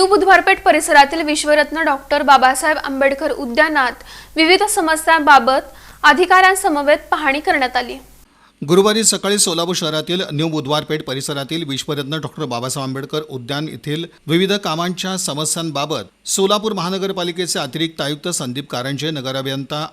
New Budhwar Peth परिसरातील विश्वरत्न doctor Babasaheb Ambedkar उद्यानात विविध समस्यांबाबत अधिकाऱ्यांसमवेत पाहणी करण्यात आली. गुरुवारी सकाळी सोलापूर शहरातील न्यू बुधवारपेठ परिसरातील विश्वरत्न डॉक्टर बाबासाहेब आंबेडकर उद्यान येथील विविध कामांच्या समस्यांबाबत सोलापूर महानगरपालिकेचे अतिरिक्त आयुक्त संदीप कारंजे नगर अभियंता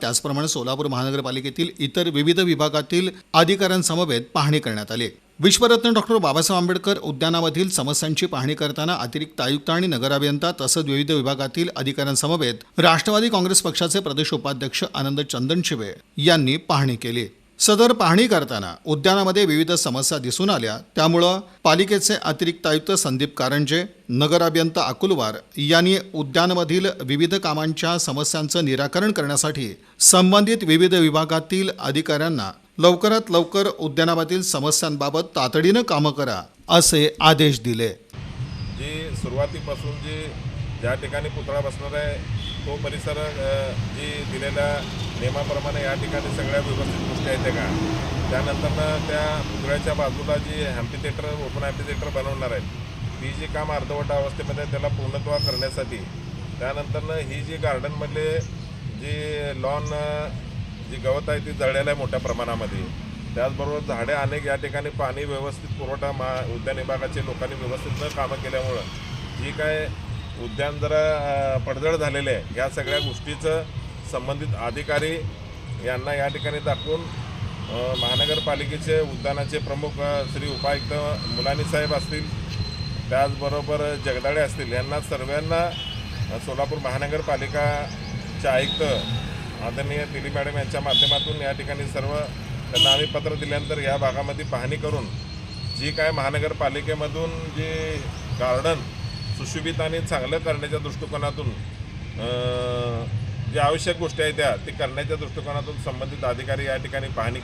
त्याचप्रमाणे सोलापूर महानगरपालिकेतील इतर विविध विभागातील अधिकाऱ्यांसमवेत पाहणी करण्यात आली. विश्वरत्न डॉक्टर बाबासाहेब आंबेडकर उद्यानामधील समस्यांची पाहणी करताना अतिरिक्त आयुक्त आणि नगराभियंता तसंच विविध विभागातील अधिकाऱ्यांसमवेत राष्ट्रवादी काँग्रेस पक्षाचे प्रदेश उपाध्यक्ष आनंद चंदनशिवे यांनी पाहणी केली. सदर पाहणी करताना उद्यानामध्ये विविध समस्या दिसून आल्या. त्यामुळं पालिकेचे अतिरिक्त आयुक्त संदीप कारंजे नगराभियंता अकुलवार यांनी उद्यानामधील विविध कामांच्या समस्यांचं निराकरण करण्यासाठी संबंधित विविध विभागातील अधिकाऱ्यांना लवकरात लवकर उद्यानामधील समस्यांबाबत तातडीनं कामं करा असे आदेश दिले. जी सुरुवातीपासून जी ज्या ठिकाणी पुतळा बसणार आहे तो परिसर जी दिलेल्या नियमाप्रमाणे या ठिकाणी सगळ्या व्यवस्थित गोष्टी आहेत त्या का? त्यानंतरनं त्या पुतळ्याच्या बाजूला जी Hampi theatre open Hampi theatre बनवणार आहेत ती जी काम अर्धवटा अवस्थेमध्ये त्याला पूर्णत्व करण्यासाठी त्यानंतरनं ही जी गार्डनमधले जी लॉन जी गवत आहे ती जळलेलं आहे मोठ्या प्रमाणामध्ये. त्याचबरोबर झाडे अनेक या ठिकाणी पाणी व्यवस्थित पुरवठा मा उद्यान विभागाचे लोकांनी व्यवस्थित न कामं केल्यामुळं जी काय उद्यान जरा पडझड झालेले आहे या सगळ्या गोष्टीचं संबंधित अधिकारी यांना या ठिकाणी दाखवून महानगरपालिकेचे उद्यानाचे प्रमुख श्री उपायुक्त मुलानी साहेब असतील त्याचबरोबर जगदाळे असतील यांना सर्वांना सोलापूर महानगरपालिकाचे आयुक्त आदरणीय दिली मॅडम यांच्या माध्यमातून या ठिकाणी सर्व त्यांना आम्ही पत्र दिल्यानंतर या भागामध्ये पाहणी करून जी काय महानगरपालिकेमधून जे गार्डन सुशोभित आणि चांगलं करण्याच्या दृष्टिकोनातून जे ज्या आवश्यक गोष्टी आहेत त्या ते करण्याच्या दृष्टिकोनातून संबंधित अधिकारी या ठिकाणी पाहणी